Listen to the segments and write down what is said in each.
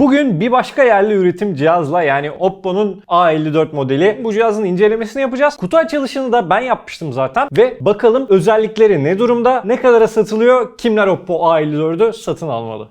Bugün bir başka yerli üretim cihazla yani Oppo'nun A54 modeli bu cihazın incelemesini yapacağız. Kutu açılışını da ben yapmıştım zaten ve bakalım özellikleri ne durumda, ne kadara satılıyor, kimler Oppo A54'ü satın almalı.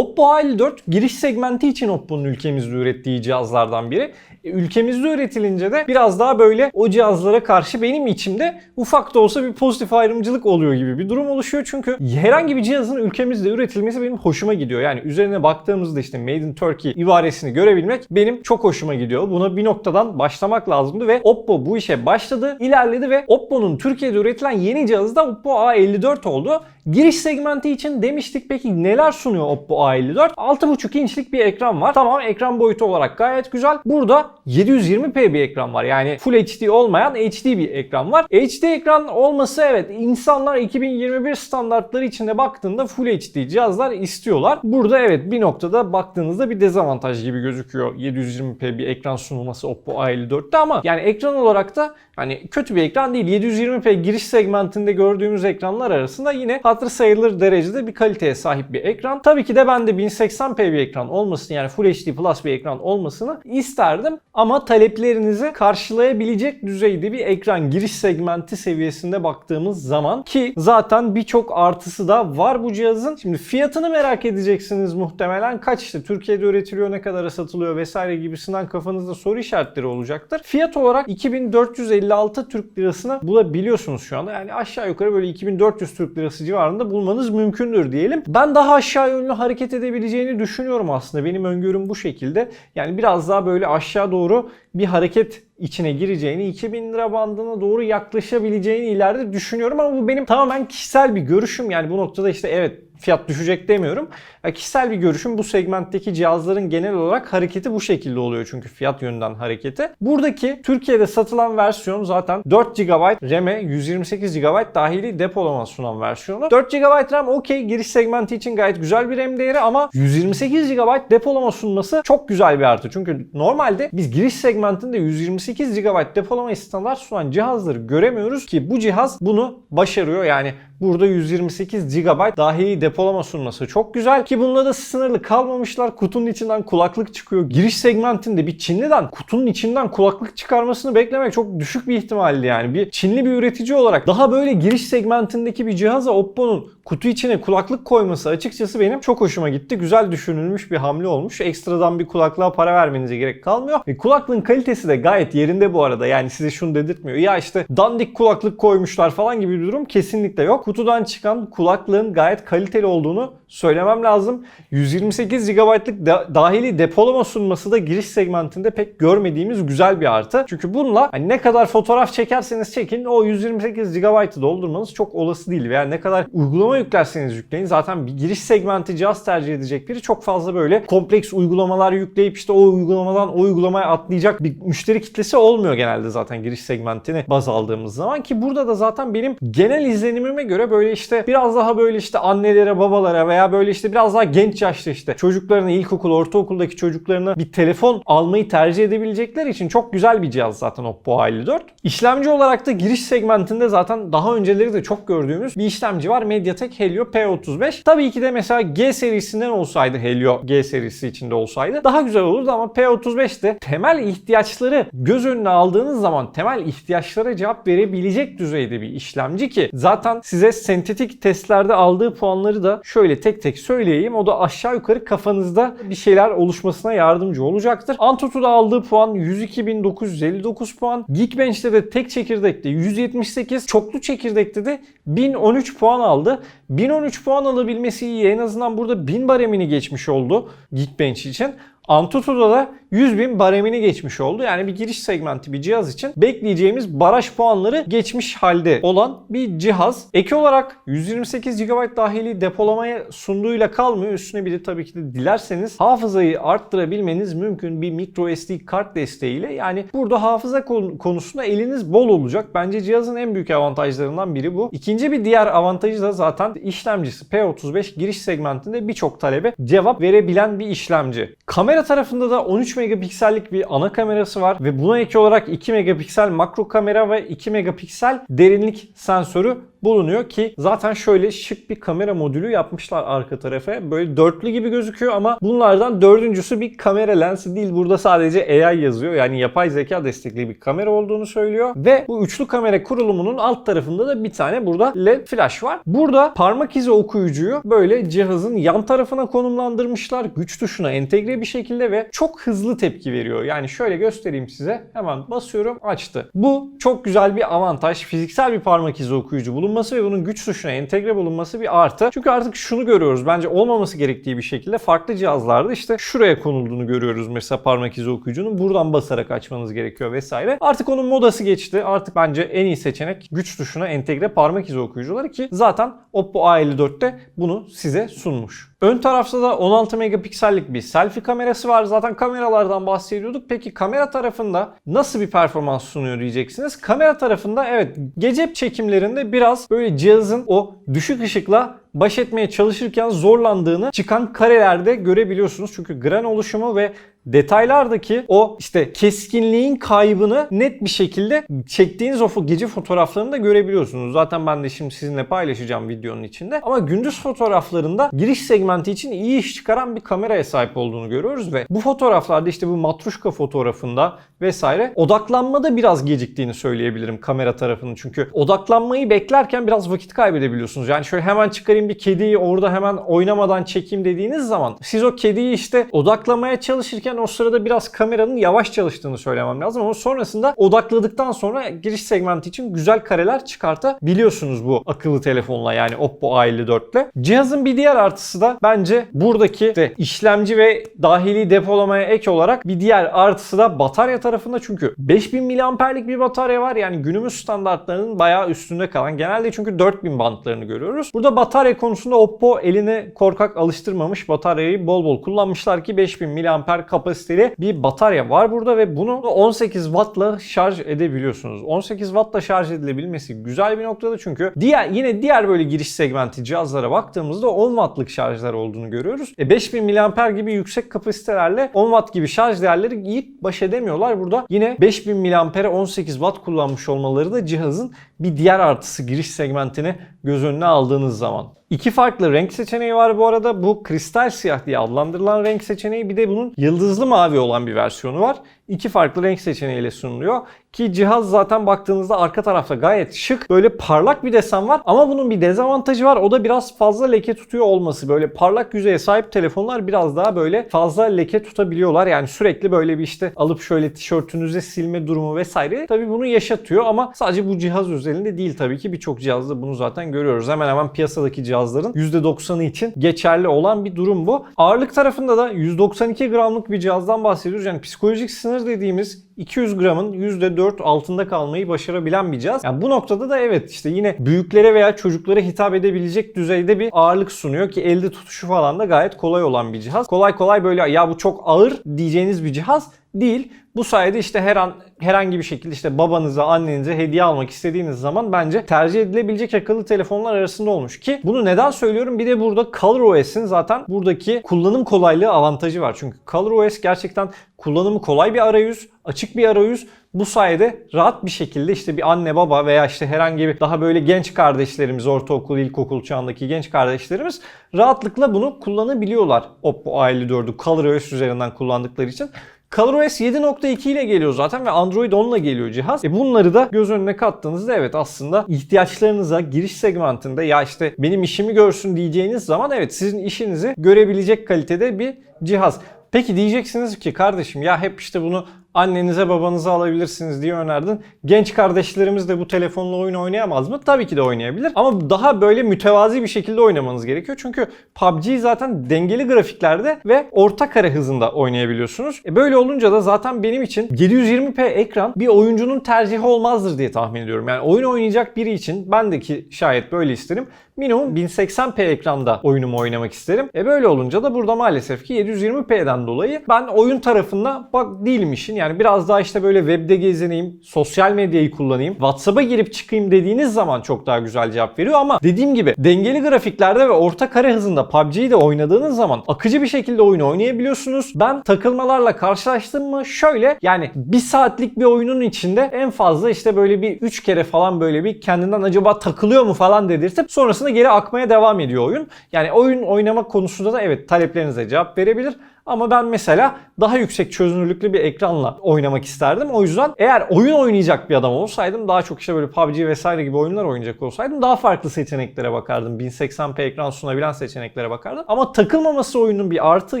Oppo A54 giriş segmenti için Oppo'nun ülkemizde ürettiği cihazlardan biri. E, Ülkemizde üretilince de biraz daha böyle o cihazlara karşı benim içimde ufak da olsa bir pozitif ayrımcılık oluyor gibi bir durum oluşuyor. Çünkü herhangi bir cihazın ülkemizde üretilmesi benim hoşuma gidiyor. Yani üzerine baktığımızda işte Made in Turkey ibaresini görebilmek benim çok hoşuma gidiyor. Buna bir noktadan başlamak lazımdı ve Oppo bu işe başladı, ilerledi ve Oppo'nun Türkiye'de üretilen yeni cihazı da Oppo A54 oldu. Giriş segmenti için demiştik peki neler sunuyor Oppo A54? 6.5 inçlik bir ekran var. Tamam ekran boyutu olarak gayet güzel. Burada 720p bir ekran var. Yani Full HD olmayan HD bir ekran var. HD ekran olması evet insanlar 2021 standartları içinde baktığında Full HD cihazlar istiyorlar. Burada evet bir noktada baktığınızda bir dezavantaj gibi gözüküyor 720p bir ekran sunulması Oppo A54'te ama yani ekran olarak da hani kötü bir ekran değil. 720p giriş segmentinde gördüğümüz ekranlar arasında yine hatırı sayılır derecede bir kaliteye sahip bir ekran. Tabii ki de ben de 1080p bir ekran olmasını yani Full HD Plus bir ekran olmasını isterdim. Ama taleplerinizi karşılayabilecek düzeyde bir ekran giriş segmenti seviyesinde baktığımız zaman ki zaten birçok artısı da var bu cihazın. Şimdi fiyatını merak edeceksiniz muhtemelen. Kaç işte Türkiye'de üretiliyor, ne kadara satılıyor vesaire gibisinden kafanızda soru işaretleri olacaktır. Fiyat olarak 2456 Türk lirasını bulabiliyorsunuz şu anda. Yani aşağı yukarı böyle 2400 Türk lirası civarında bulmanız mümkündür diyelim. Ben daha aşağı yönlü hareket edebileceğini düşünüyorum aslında. Benim öngörüm bu şekilde. Yani biraz daha böyle aşağı doğru bir hareket içine gireceğini, 2000 lira bandına doğru yaklaşabileceğini ileride düşünüyorum ama bu benim tamamen kişisel bir görüşüm. Yani bu noktada işte evet fiyat düşecek demiyorum. Ya kişisel bir görüşüm bu segmentteki cihazların genel olarak hareketi bu şekilde oluyor çünkü fiyat yönünden hareketi. Buradaki Türkiye'de satılan versiyon zaten 4 GB RAM'e 128 GB dahili depolama sunan versiyonu. 4 GB RAM okey giriş segmenti için gayet güzel bir RAM değeri ama 128 GB depolama sunması çok güzel bir artı. Çünkü normalde biz giriş segmentinde 128 GB depolama standart sunan cihazları göremiyoruz ki bu cihaz bunu başarıyor. Yani Burada 128 GB dahili depolama sunması çok güzel ki bununla da sınırlı kalmamışlar. Kutunun içinden kulaklık çıkıyor. Giriş segmentinde bir Çinliden kutunun içinden kulaklık çıkarmasını beklemek çok düşük bir ihtimaldi yani. Bir Çinli bir üretici olarak daha böyle giriş segmentindeki bir cihaza Oppo'nun kutu içine kulaklık koyması açıkçası benim çok hoşuma gitti. Güzel düşünülmüş bir hamle olmuş. Ekstradan bir kulaklığa para vermenize gerek kalmıyor. E, kulaklığın kalitesi de gayet yerinde bu arada. Yani size şunu dedirtmiyor. Ya işte dandik kulaklık koymuşlar falan gibi bir durum kesinlikle yok. Kutudan çıkan kulaklığın gayet kaliteli olduğunu söylemem lazım. 128 GB'lık da- dahili depolama sunması da giriş segmentinde pek görmediğimiz güzel bir artı. Çünkü bununla hani ne kadar fotoğraf çekerseniz çekin o 128 GB'ı doldurmanız çok olası değil. Veya ne kadar uygulama yüklerseniz yükleyin. Zaten bir giriş segmenti cihaz tercih edecek biri çok fazla böyle kompleks uygulamalar yükleyip işte o uygulamadan o uygulamaya atlayacak bir müşteri kitlesi olmuyor genelde zaten giriş segmentini baz aldığımız zaman ki burada da zaten benim genel izlenimime göre böyle işte biraz daha böyle işte annelere babalara veya böyle işte biraz daha genç yaşta işte çocuklarına ilkokul ortaokuldaki çocuklarına bir telefon almayı tercih edebilecekler için çok güzel bir cihaz zaten Oppo A54. İşlemci olarak da giriş segmentinde zaten daha önceleri de çok gördüğümüz bir işlemci var. MediaTek Helio P35. Tabii ki de mesela G serisinden olsaydı Helio G serisi içinde olsaydı daha güzel olurdu ama P35 de temel ihtiyaçları göz önüne aldığınız zaman temel ihtiyaçlara cevap verebilecek düzeyde bir işlemci ki zaten size sentetik testlerde aldığı puanları da şöyle tek tek söyleyeyim. O da aşağı yukarı kafanızda bir şeyler oluşmasına yardımcı olacaktır. Antutu'da aldığı puan 102.959 puan. Geekbench'te de tek çekirdekte 178, çoklu çekirdekte de 1013 puan aldı. 1013 puan alabilmesi iyi. En azından burada 1000 baremini geçmiş oldu Geekbench için. Antutu'da da 100 bin baremini geçmiş oldu. Yani bir giriş segmenti bir cihaz için bekleyeceğimiz baraj puanları geçmiş halde olan bir cihaz. Ek olarak 128 GB dahili depolamaya sunduğuyla kalmıyor. Üstüne bir de tabii ki de dilerseniz hafızayı arttırabilmeniz mümkün bir micro SD kart desteğiyle. Yani burada hafıza konu- konusunda eliniz bol olacak. Bence cihazın en büyük avantajlarından biri bu. İkinci bir diğer avantajı da zaten işlemcisi P35 giriş segmentinde birçok talebe cevap verebilen bir işlemci. Kamera tarafında da 13 megapiksellik bir ana kamerası var ve buna ek olarak 2 megapiksel makro kamera ve 2 megapiksel derinlik sensörü bulunuyor ki zaten şöyle şık bir kamera modülü yapmışlar arka tarafa. Böyle dörtlü gibi gözüküyor ama bunlardan dördüncüsü bir kamera lensi değil. Burada sadece AI yazıyor. Yani yapay zeka destekli bir kamera olduğunu söylüyor. Ve bu üçlü kamera kurulumunun alt tarafında da bir tane burada LED flash var. Burada parmak izi okuyucuyu böyle cihazın yan tarafına konumlandırmışlar. Güç tuşuna entegre bir şekilde ve çok hızlı tepki veriyor. Yani şöyle göstereyim size. Hemen basıyorum açtı. Bu çok güzel bir avantaj. Fiziksel bir parmak izi okuyucu bulunması ve bunun güç tuşuna entegre bulunması bir artı. Çünkü artık şunu görüyoruz. Bence olmaması gerektiği bir şekilde farklı cihazlarda işte şuraya konulduğunu görüyoruz mesela parmak izi okuyucunun. Buradan basarak açmanız gerekiyor vesaire. Artık onun modası geçti. Artık bence en iyi seçenek güç tuşuna entegre parmak izi okuyucuları ki zaten Oppo A54'te bunu size sunmuş. Ön tarafta da 16 megapiksellik bir selfie kamerası var. Zaten kameralardan bahsediyorduk. Peki kamera tarafında nasıl bir performans sunuyor diyeceksiniz. Kamera tarafında evet gece çekimlerinde biraz böyle cihazın o düşük ışıkla baş etmeye çalışırken zorlandığını çıkan karelerde görebiliyorsunuz. Çünkü gran oluşumu ve detaylardaki o işte keskinliğin kaybını net bir şekilde çektiğiniz o gece fotoğraflarında görebiliyorsunuz. Zaten ben de şimdi sizinle paylaşacağım videonun içinde. Ama gündüz fotoğraflarında giriş segmenti için iyi iş çıkaran bir kameraya sahip olduğunu görüyoruz ve bu fotoğraflarda işte bu matruşka fotoğrafında vesaire odaklanmada biraz geciktiğini söyleyebilirim kamera tarafının. Çünkü odaklanmayı beklerken biraz vakit kaybedebiliyorsunuz. Yani şöyle hemen çıkarayım bir kediyi orada hemen oynamadan çekeyim dediğiniz zaman siz o kediyi işte odaklamaya çalışırken o sırada biraz kameranın yavaş çalıştığını söylemem lazım ama sonrasında odakladıktan sonra giriş segmenti için güzel kareler çıkartabiliyorsunuz bu akıllı telefonla yani Oppo A54 ile. Cihazın bir diğer artısı da bence buradaki işte işlemci ve dahili depolamaya ek olarak bir diğer artısı da batarya tarafında çünkü 5000 miliamperlik bir batarya var yani günümüz standartlarının bayağı üstünde kalan genelde çünkü 4000 bantlarını görüyoruz. Burada batarya konusunda Oppo eline korkak alıştırmamış bataryayı bol bol kullanmışlar ki 5000 miliamper kapasiteli bir batarya var burada ve bunu 18 wattla şarj edebiliyorsunuz. 18 wattla şarj edilebilmesi güzel bir noktada çünkü diğer yine diğer böyle giriş segmenti cihazlara baktığımızda 10 wattlık şarjlar olduğunu görüyoruz. E 5000 miliamper gibi yüksek kapasitelerle 10 watt gibi şarj değerleri iyi baş edemiyorlar. Burada yine 5000 miliampere 18 watt kullanmış olmaları da cihazın bir diğer artısı giriş segmentini göz önüne aldığınız zaman. İki farklı renk seçeneği var bu arada. Bu kristal siyah diye adlandırılan renk seçeneği bir de bunun yıldızlı mavi olan bir versiyonu var. İki farklı renk seçeneğiyle sunuluyor. Ki cihaz zaten baktığınızda arka tarafta gayet şık. Böyle parlak bir desen var ama bunun bir dezavantajı var. O da biraz fazla leke tutuyor olması. Böyle parlak yüzeye sahip telefonlar biraz daha böyle fazla leke tutabiliyorlar. Yani sürekli böyle bir işte alıp şöyle tişörtünüze silme durumu vesaire. Tabii bunu yaşatıyor ama sadece bu cihaz özelinde değil tabii ki birçok cihazda bunu zaten görüyoruz. Hemen hemen piyasadaki cihazların %90'ı için geçerli olan bir durum bu. Ağırlık tarafında da 192 gramlık bir cihazdan bahsediyoruz. Yani psikolojik sınır dediğimiz 200 gramın %4 altında kalmayı başarabilen bir cihaz. Yani bu noktada da evet işte yine büyüklere veya çocuklara hitap edebilecek düzeyde bir ağırlık sunuyor ki elde tutuşu falan da gayet kolay olan bir cihaz. Kolay kolay böyle ya bu çok ağır diyeceğiniz bir cihaz değil. Bu sayede işte her an herhangi bir şekilde işte babanıza, annenize hediye almak istediğiniz zaman bence tercih edilebilecek akıllı telefonlar arasında olmuş ki bunu neden söylüyorum? Bir de burada ColorOS'in zaten buradaki kullanım kolaylığı avantajı var. Çünkü ColorOS gerçekten kullanımı kolay bir arayüz, açık bir arayüz. Bu sayede rahat bir şekilde işte bir anne baba veya işte herhangi bir daha böyle genç kardeşlerimiz, ortaokul, ilkokul çağındaki genç kardeşlerimiz rahatlıkla bunu kullanabiliyorlar. Oppo A54'ü ColorOS üzerinden kullandıkları için. ColorOS 7.2 ile geliyor zaten ve Android 10 ile geliyor cihaz. E bunları da göz önüne kattığınızda evet aslında ihtiyaçlarınıza giriş segmentinde ya işte benim işimi görsün diyeceğiniz zaman evet sizin işinizi görebilecek kalitede bir cihaz. Peki diyeceksiniz ki kardeşim ya hep işte bunu annenize babanıza alabilirsiniz diye önerdin. Genç kardeşlerimiz de bu telefonla oyun oynayamaz mı? Tabii ki de oynayabilir. Ama daha böyle mütevazi bir şekilde oynamanız gerekiyor. Çünkü PUBG'yi zaten dengeli grafiklerde ve orta kare hızında oynayabiliyorsunuz. E böyle olunca da zaten benim için 720p ekran bir oyuncunun tercihi olmazdır diye tahmin ediyorum. Yani oyun oynayacak biri için ben de ki şayet böyle isterim. Minimum 1080p ekranda oyunumu oynamak isterim. E böyle olunca da burada maalesef ki 720p'den dolayı ben oyun tarafında bak değilim işin. Yani biraz daha işte böyle webde gezineyim, sosyal medyayı kullanayım, WhatsApp'a girip çıkayım dediğiniz zaman çok daha güzel cevap veriyor ama dediğim gibi dengeli grafiklerde ve orta kare hızında PUBG'yi de oynadığınız zaman akıcı bir şekilde oyunu oynayabiliyorsunuz. Ben takılmalarla karşılaştım mı şöyle yani bir saatlik bir oyunun içinde en fazla işte böyle bir 3 kere falan böyle bir kendinden acaba takılıyor mu falan dedirtip sonrasında geri akmaya devam ediyor oyun. Yani oyun oynamak konusunda da evet taleplerinize cevap verebilir. Ama ben mesela daha yüksek çözünürlüklü bir ekranla oynamak isterdim. O yüzden eğer oyun oynayacak bir adam olsaydım daha çok işte böyle PUBG vesaire gibi oyunlar oynayacak olsaydım daha farklı seçeneklere bakardım. 1080p ekran sunabilen seçeneklere bakardım. Ama takılmaması oyunun bir artı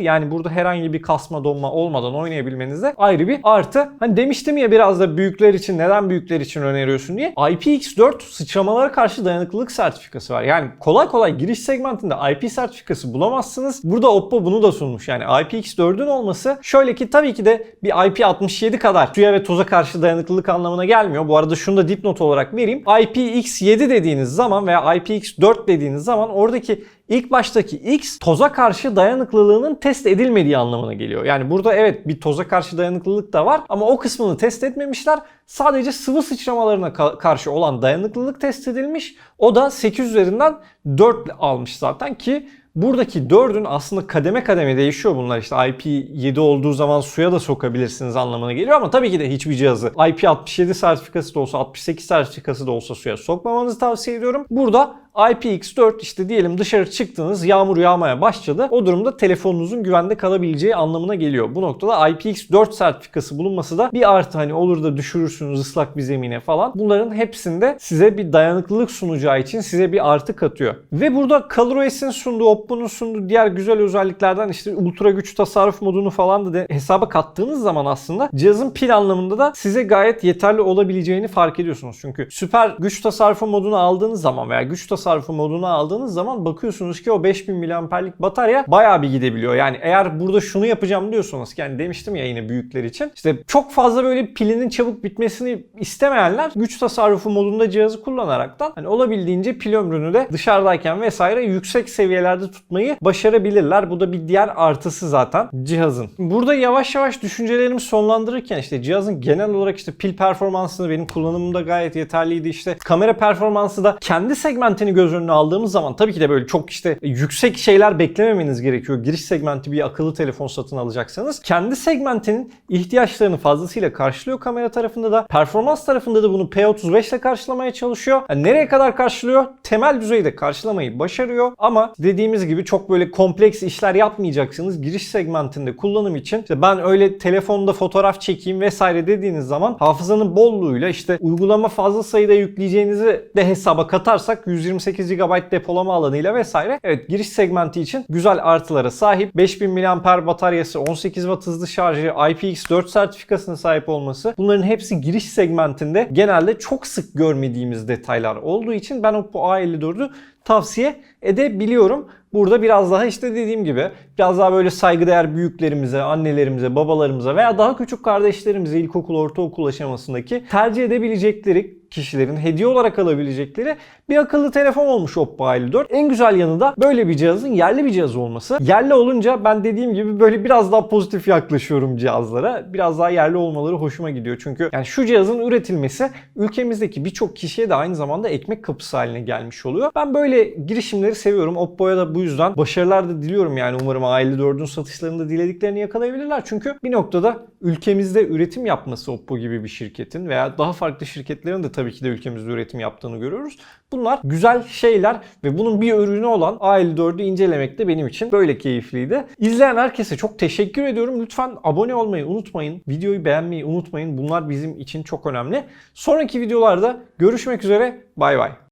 yani burada herhangi bir kasma donma olmadan oynayabilmenizde ayrı bir artı. Hani demiştim ya biraz da büyükler için neden büyükler için öneriyorsun diye. IPX4 sıçramalara karşı dayanıklılık sertifikası var. Yani kolay kolay giriş segmentinde IP sertifikası bulamazsınız. Burada Oppo bunu da sunmuş. Yani IPX4'ün olması şöyle ki tabii ki de bir IP67 kadar suya ve toza karşı dayanıklılık anlamına gelmiyor. Bu arada şunu da dipnot olarak vereyim. IPX7 dediğiniz zaman veya IPX4 dediğiniz zaman oradaki İlk baştaki X toza karşı dayanıklılığının test edilmediği anlamına geliyor. Yani burada evet bir toza karşı dayanıklılık da var ama o kısmını test etmemişler. Sadece sıvı sıçramalarına ka- karşı olan dayanıklılık test edilmiş. O da 8 üzerinden 4 almış zaten ki Buradaki 4'ün aslında kademe kademe değişiyor bunlar. İşte IP7 olduğu zaman suya da sokabilirsiniz anlamına geliyor ama tabii ki de hiçbir cihazı IP67 sertifikası da olsa 68 sertifikası da olsa suya sokmamanızı tavsiye ediyorum. Burada IPX4 işte diyelim dışarı çıktınız yağmur yağmaya başladı. O durumda telefonunuzun güvende kalabileceği anlamına geliyor. Bu noktada IPX4 sertifikası bulunması da bir artı hani olur da düşürürsünüz ıslak bir zemine falan. Bunların hepsinde size bir dayanıklılık sunacağı için size bir artı katıyor. Ve burada ColorOS'in sunduğu, Oppo'nun sunduğu diğer güzel özelliklerden işte ultra güç tasarruf modunu falan da de hesaba kattığınız zaman aslında cihazın pil anlamında da size gayet yeterli olabileceğini fark ediyorsunuz. Çünkü süper güç tasarrufu modunu aldığınız zaman veya güç tasarrufu modunu aldığınız zaman bakıyorsunuz ki o 5000 mAh'lik batarya bayağı bir gidebiliyor. Yani eğer burada şunu yapacağım diyorsanız ki yani demiştim ya yine büyükler için işte çok fazla böyle pilinin çabuk bitmesini istemeyenler güç tasarrufu modunda cihazı kullanaraktan hani olabildiğince pil ömrünü de dışarıdayken vesaire yüksek seviyelerde tutmayı başarabilirler. Bu da bir diğer artısı zaten cihazın. Burada yavaş yavaş düşüncelerimi sonlandırırken işte cihazın genel olarak işte pil performansını benim kullanımımda gayet yeterliydi. İşte kamera performansı da kendi segmentini göz önüne aldığımız zaman tabii ki de böyle çok işte yüksek şeyler beklememeniz gerekiyor. Giriş segmenti bir akıllı telefon satın alacaksanız. Kendi segmentinin ihtiyaçlarını fazlasıyla karşılıyor kamera tarafında da. Performans tarafında da bunu P35 ile karşılamaya çalışıyor. Yani nereye kadar karşılıyor? Temel düzeyde karşılamayı başarıyor ama dediğimiz gibi çok böyle kompleks işler yapmayacaksınız. Giriş segmentinde kullanım için işte ben öyle telefonda fotoğraf çekeyim vesaire dediğiniz zaman hafızanın bolluğuyla işte uygulama fazla sayıda yükleyeceğinizi de hesaba katarsak 128 GB depolama alanıyla vesaire evet giriş segmenti için güzel artılara sahip. 5000 mAh bataryası, 18 Watt hızlı şarjı, IPX4 sertifikasına sahip olması bunların hepsi giriş segmentinde genelde çok sık görmediğimiz detaylar olduğu için ben Oppo A54'ü tavsiye edebiliyorum. Burada biraz daha işte dediğim gibi biraz daha böyle saygıdeğer büyüklerimize, annelerimize, babalarımıza veya daha küçük kardeşlerimize ilkokul, ortaokul aşamasındaki tercih edebilecekleri kişilerin hediye olarak alabilecekleri bir akıllı telefon olmuş Oppo A54. En güzel yanı da böyle bir cihazın yerli bir cihaz olması. Yerli olunca ben dediğim gibi böyle biraz daha pozitif yaklaşıyorum cihazlara. Biraz daha yerli olmaları hoşuma gidiyor. Çünkü yani şu cihazın üretilmesi ülkemizdeki birçok kişiye de aynı zamanda ekmek kapısı haline gelmiş oluyor. Ben böyle girişimleri seviyorum. Oppo'ya da bu yüzden başarılar da diliyorum yani umarım A54'ün satışlarında dilediklerini yakalayabilirler. Çünkü bir noktada ülkemizde üretim yapması Oppo gibi bir şirketin veya daha farklı şirketlerin de tabii ki de ülkemizde üretim yaptığını görüyoruz. Bunlar güzel şeyler ve bunun bir ürünü olan A54'ü incelemek de benim için böyle keyifliydi. İzleyen herkese çok teşekkür ediyorum. Lütfen abone olmayı unutmayın. Videoyu beğenmeyi unutmayın. Bunlar bizim için çok önemli. Sonraki videolarda görüşmek üzere. Bay bay.